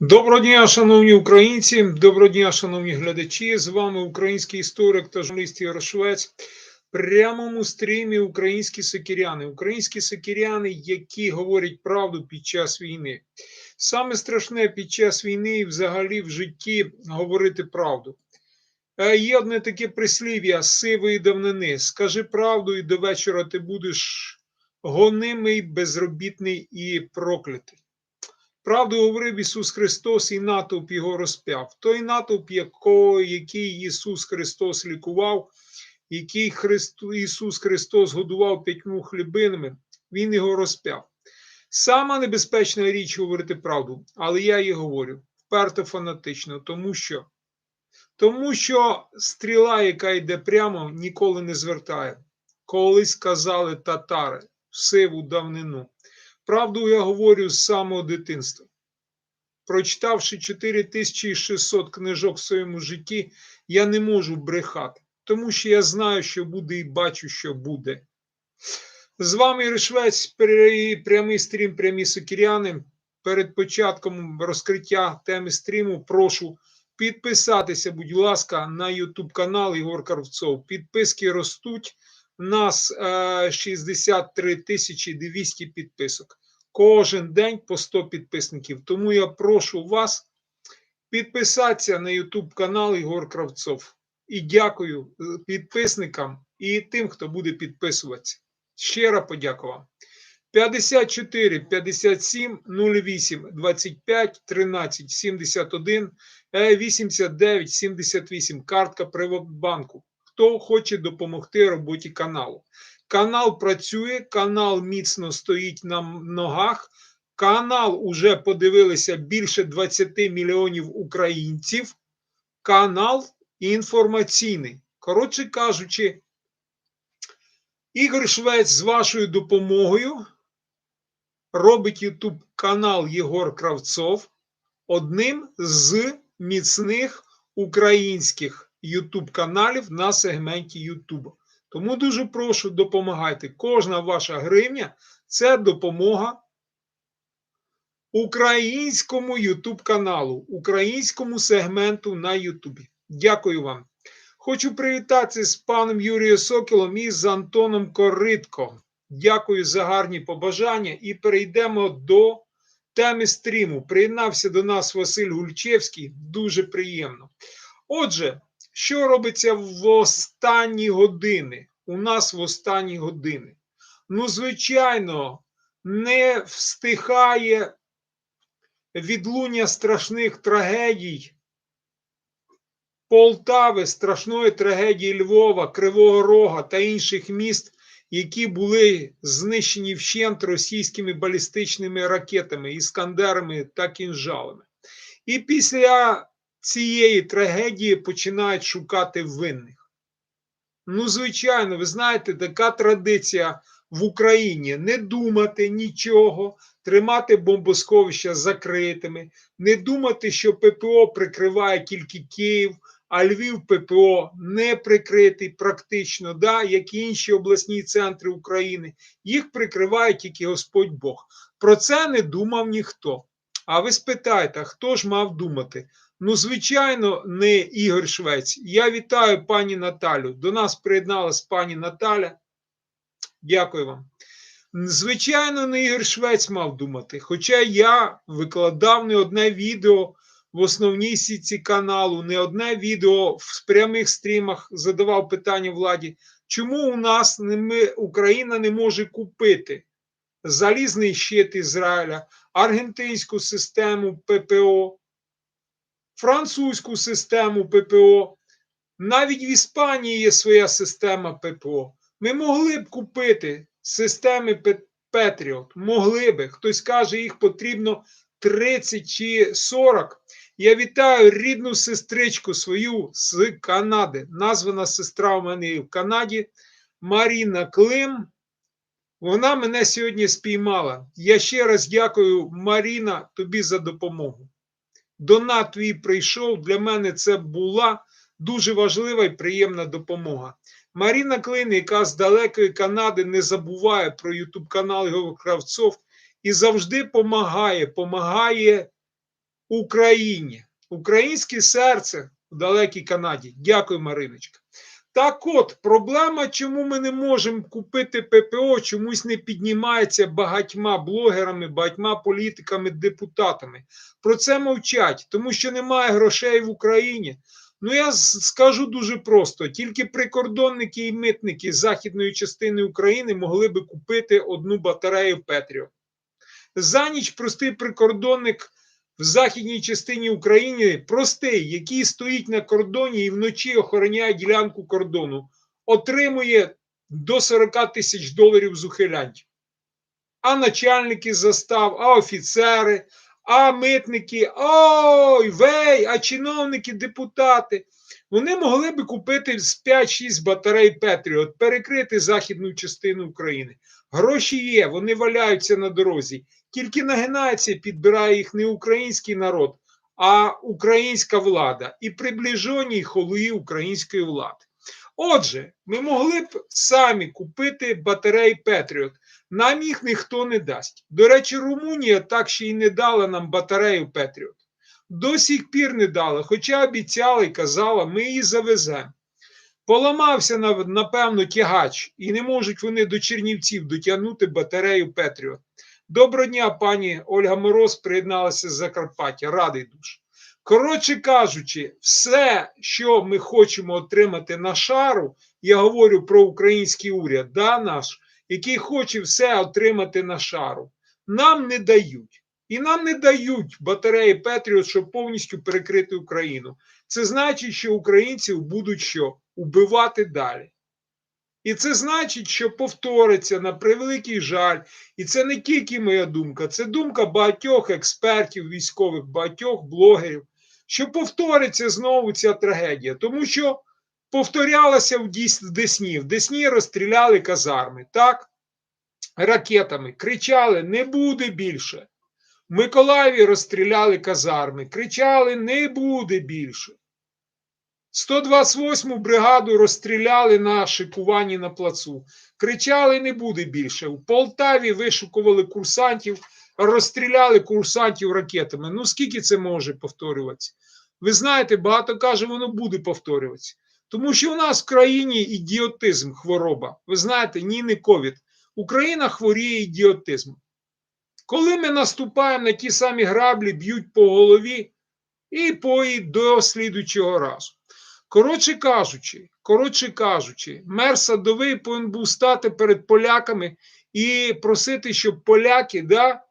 Доброго дня, шановні українці, доброго дня, шановні глядачі. З вами український історик та журналіст Ярошвець. В прямому стрімі українські сокиряни. Українські сокиряни, які говорять правду під час війни. Саме страшне під час війни і взагалі в житті говорити правду. Е, Є одне таке прислів'я сивої давнини. Скажи правду, і до вечора ти будеш гонимий, безробітний і проклятий. Правду говорив Ісус Христос, і натовп його розп'яв. Той натовп, якого, який Ісус Христос лікував, який Христу, Ісус Христос годував п'ятьму хлібинами, Він його розп'яв. Сама небезпечна річ говорити правду, але я її говорю вперто фанатично, тому що, тому що стріла, яка йде прямо, ніколи не звертає. Колись казали татари в сиву давнину. Правду я говорю з самого дитинства. Прочитавши 4600 книжок в своєму житті, я не можу брехати, тому що я знаю, що буде, і бачу, що буде. З вами Іришвець, прямий стрім, прямі сокіряни. Перед початком розкриття теми стріму прошу підписатися, будь ласка, на YouTube канал Ігор Карвцов. Підписки ростуть. У нас е, 63 тисячі 200 підписок. Кожен день по 100 підписників. Тому я прошу вас підписатися на YouTube канал Ігор Кравцов. І дякую підписникам і тим, хто буде підписуватися. Щиро подякую вам. 54 57 08 25 13 71 89 78. Картка Приватбанку. Хто хоче допомогти роботі каналу. Канал працює, канал міцно стоїть на ногах. Канал уже подивилися більше 20 мільйонів українців. Канал інформаційний. Коротше кажучи, Ігор Швець з вашою допомогою робить YouTube канал Єгор Кравцов одним з міцних українських YouTube каналів на сегменті YouTube. Тому дуже прошу допомагайте. Кожна ваша гривня це допомога українському YouTube каналу, українському сегменту на YouTube. Дякую вам. Хочу привітатися з паном Юрієм Соколом і з Антоном Коритко. Дякую за гарні побажання і перейдемо до теми стріму. Приєднався до нас Василь Гульчевський. Дуже приємно. Отже, що робиться в останні години? У нас в останні години? Ну, звичайно, не встихає відлуння страшних трагедій Полтави, страшної трагедії Львова, Кривого Рога та інших міст, які були знищені вщент російськими балістичними ракетами, іскандерами та кінжалами. І після цієї трагедії починають шукати винних. Ну, звичайно, ви знаєте, така традиція в Україні не думати нічого, тримати бомбосховища закритими, не думати, що ППО прикриває тільки Київ, а Львів ППО не прикритий практично, да, як і інші обласні центри України. Їх прикриває тільки Господь Бог. Про це не думав ніхто. А ви спитаєте, хто ж мав думати? Ну, звичайно, не Ігор Швець. Я вітаю пані Наталю. До нас приєдналась пані Наталя. Дякую вам. Звичайно, не Ігор Швець мав думати. Хоча я викладав не одне відео в основній сітці каналу, не одне відео в прямих стрімах задавав питання владі, чому у нас ми, Україна не може купити залізний щит Ізраїля, аргентинську систему ППО, французьку систему ППО. Навіть в Іспанії є своя система ППО. Ми могли б купити системи Петріот. Могли би. Хтось каже, їх потрібно 30 чи 40. Я вітаю рідну сестричку свою з Канади. Названа сестра у мене в Канаді Маріна Клим. Вона мене сьогодні спіймала. Я ще раз дякую, Маріна, тобі за допомогу. Донат твій прийшов. Для мене це була дуже важлива і приємна допомога. Маріна Клин, яка з далекої Канади не забуває про Ютуб канал його Кравцов і завжди помагає, помагає Україні. Українське серце в далекій Канаді. Дякую, Мариночка. Так от, проблема, чому ми не можемо купити ППО, чомусь не піднімається багатьма блогерами, багатьма політиками, депутатами. Про це мовчать, тому що немає грошей в Україні. Ну, я скажу дуже просто: тільки прикордонники і митники з західної частини України могли би купити одну батарею Петріо. За ніч простий прикордонник в західній частині України, простий, який стоїть на кордоні і вночі охороняє ділянку кордону, отримує до 40 тисяч доларів з ухилянтів. А начальники застав, а офіцери, а митники, ой, вей, а чиновники, депутати. Вони могли би купити з 5-6 батарей Петріот, перекрити західну частину України. Гроші є, вони валяються на дорозі. Тільки і підбирає їх не український народ, а українська влада і приближені холої української влади. Отже, ми могли б самі купити батареї Петріот. Нам їх ніхто не дасть. До речі, Румунія так ще й не дала нам батарею Петріот. До сих пір не дала, хоча обіцяла і казала, ми її завеземо. Поламався, напевно, тягач, і не можуть вони до Чернівців дотягнути батарею Петріот. Доброго дня, пані Ольга Мороз приєдналася з Закарпаття. Радий дуже. Коротше кажучи, все, що ми хочемо отримати на шару, я говорю про український уряд, да, наш, який хоче все отримати на шару, нам не дають. І нам не дають батареї Петріот, щоб повністю перекрити Україну. Це значить, що українців будуть що? Убивати далі. І це значить, що повториться на превеликий жаль. І це не тільки моя думка, це думка багатьох експертів, військових, багатьох блогерів, що повториться знову ця трагедія, тому що повторялася в Десні. В Десні розстріляли казарми, так? Ракетами, кричали: не буде більше. В Миколаєві розстріляли казарми, кричали: не буде більше. 128-му бригаду розстріляли на шикуванні на плацу. Кричали: не буде більше. У Полтаві вишукували курсантів, розстріляли курсантів ракетами. Ну скільки це може повторюватися? Ви знаєте, багато каже, воно буде повторюватися. Тому що у нас в країні ідіотизм, хвороба. Ви знаєте, ні, не ковід. Україна хворіє ідіотизмом. Коли ми наступаємо на ті самі граблі, б'ють по голові і по до слідучого разу. Коротше кажучи, коротше кажучи, мер садовий повинен був стати перед поляками і просити, щоб поляки, да,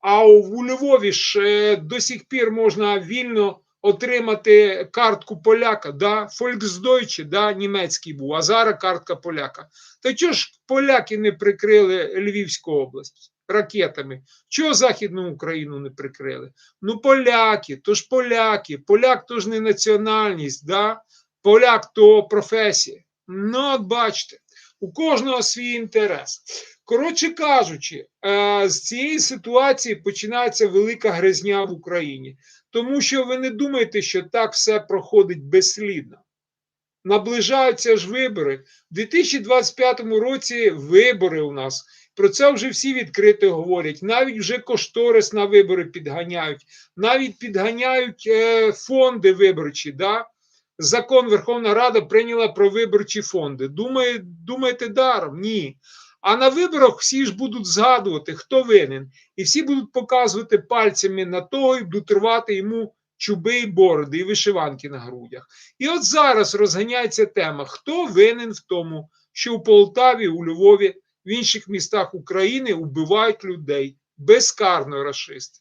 а у Львові ж до сих пір можна вільно отримати картку поляка, да, Volksdeutsche, да, німецький був, а зараз картка поляка. Та чого ж поляки не прикрили Львівську область ракетами? Чого Західну Україну не прикрили? Ну, поляки, то ж поляки, поляк то ж не національність, да? поляк то професія. Ну, от бачите, у кожного свій інтерес. Коротше кажучи, е, з цієї ситуації починається велика гризня в Україні, тому що ви не думаєте, що так все проходить безслідно. Наближаються ж вибори. У 2025 році вибори у нас. Про це вже всі відкрито говорять. Навіть вже кошторис на вибори підганяють, навіть підганяють е, фонди виборчі. Да? Закон Верховна Рада прийняла про виборчі фонди. Думає, думаєте, даром? Ні. А на виборах всі ж будуть згадувати, хто винен, і всі будуть показувати пальцями на того і будуть рвати йому чуби і бороди, і вишиванки на грудях. І от зараз розганяється тема: хто винен в тому, що у Полтаві, у Львові, в інших містах України убивають людей безкарно расисти.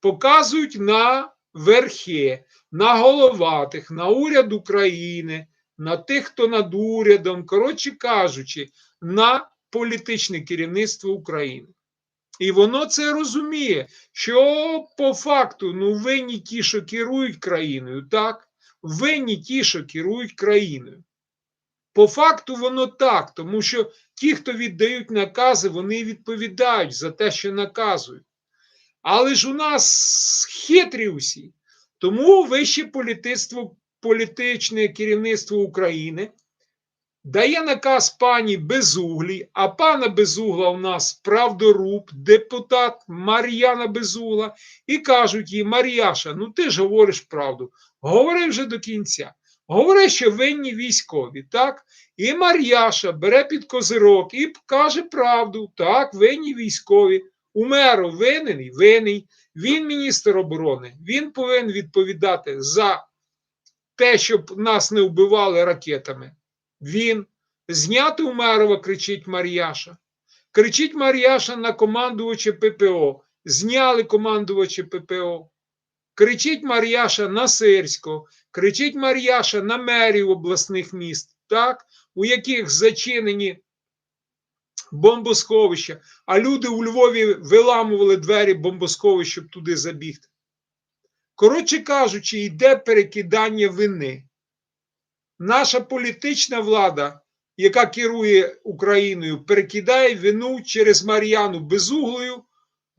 Показують на верхи, на головатих, на уряд України, на тих, хто над урядом, коротше кажучи, на політичне керівництво України. І воно це розуміє, що по факту ну винні ті, що керують країною, так? Винні ті, що керують країною. По факту воно так, тому що ті, хто віддають накази, вони відповідають за те, що наказують. Але ж у нас хитрі усі. Тому вище політицтво, політичне керівництво України дає наказ пані Безуглій, а пана Безугла у нас правдоруб, депутат Мар'яна Безугла, і кажуть їй, Мар'яша, ну ти ж говориш правду. Говори вже до кінця. Говори, що винні військові, так? І Мар'яша бере під козирок і каже правду, так, винні військові. Умеров винен і винний. Він міністр оборони. Він повинен відповідати за те, щоб нас не вбивали ракетами. Він зняти Умерова, кричить Мар'яша. Кричить Мар'яша на командувача ППО. Зняли командувача ППО. Кричить Мар'яша на Сирського, кричить Мар'яша на мерів обласних міст, так, у яких зачинені бомбосховища, а люди у Львові виламували двері бомбосховища, щоб туди забігти. Коротше кажучи, йде перекидання вини. Наша політична влада, яка керує Україною, перекидає вину через Мар'яну Безуглою,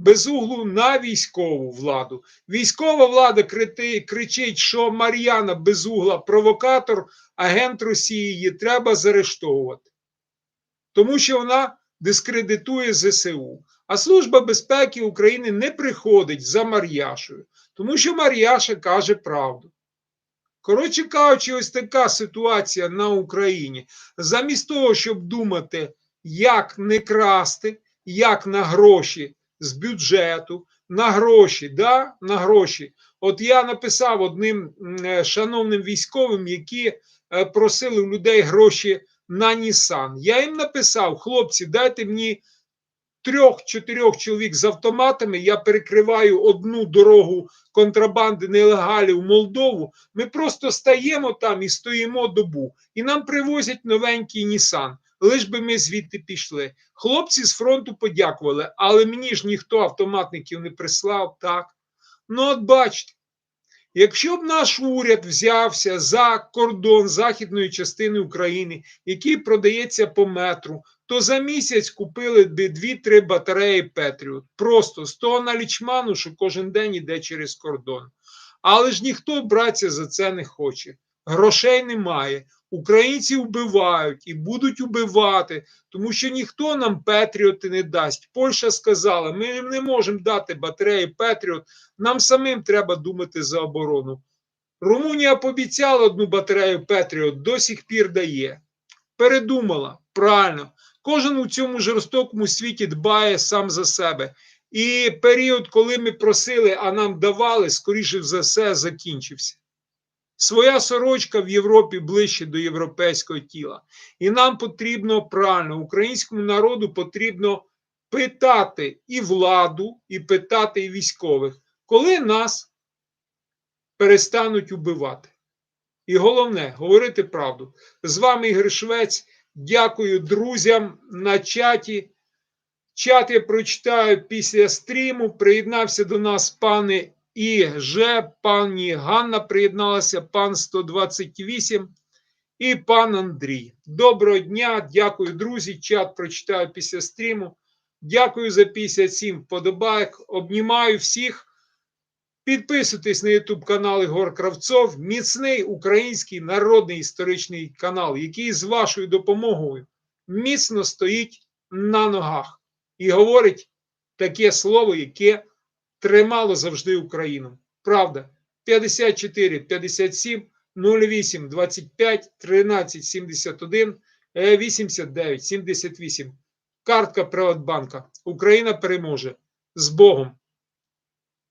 Безуглу на військову владу. Військова влада крити, кричить, що Мар'яна Безугла провокатор, агент Росії, її треба заарештовувати. Тому що вона дискредитує ЗСУ. А Служба безпеки України не приходить за Мар'яшою, тому що Мар'яша каже правду. Коротше кажучи, ось така ситуація на Україні. Замість того, щоб думати, як не красти, як на гроші з бюджету, на гроші, да, на гроші. От я написав одним е, шановним військовим, які е, просили у людей гроші на Нісан. Я їм написав: хлопці, дайте мені трьох-чотирьох чоловік з автоматами. Я перекриваю одну дорогу контрабанди нелегалів в Молдову. Ми просто стаємо там і стоїмо добу, і нам привозять новенький Нісан. Лиш би ми звідти пішли. Хлопці з фронту подякували, але мені ж ніхто автоматників не прислав, так? Ну, от бачите, якщо б наш уряд взявся за кордон західної частини України, який продається по метру, то за місяць купили б 2-3 батареї Петріот. Просто з того налічману, що кожен день йде через кордон. Але ж ніхто братися за це не хоче. Грошей немає. Українці вбивають і будуть убивати, тому що ніхто нам Петріоти не дасть. Польща сказала: ми не можемо дати батареї Петріот, нам самим треба думати за оборону. Румунія пообіцяла одну батарею Петріот, до сих пір дає. Передумала правильно. Кожен у цьому жорстокому світі дбає сам за себе. І період, коли ми просили, а нам давали, скоріше за все, закінчився. Своя сорочка в Європі ближче до європейського тіла. І нам потрібно правильно, українському народу потрібно питати і владу, і питати і військових, коли нас перестануть убивати. І головне говорити правду. З вами Ігор Швець. Дякую друзям на чаті. Чат я прочитаю після стріму. Приєднався до нас пане і Ж, пані Ганна приєдналася, пан 128 і пан Андрій. Доброго дня, дякую, друзі. Чат прочитаю після стріму. Дякую за 57 вподобайок. Обнімаю всіх. Підписуйтесь на YouTube канал Ігор Кравцов, міцний український народний історичний канал, який з вашою допомогою міцно стоїть на ногах і говорить таке слово, яке тримало завжди Україну. Правда, 54 57 08 25 13 71 89 78. Картка Приватбанка. Україна переможе з Богом.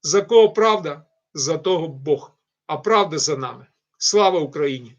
За кого правда, за того Бог. А правда за нами. Слава Україні!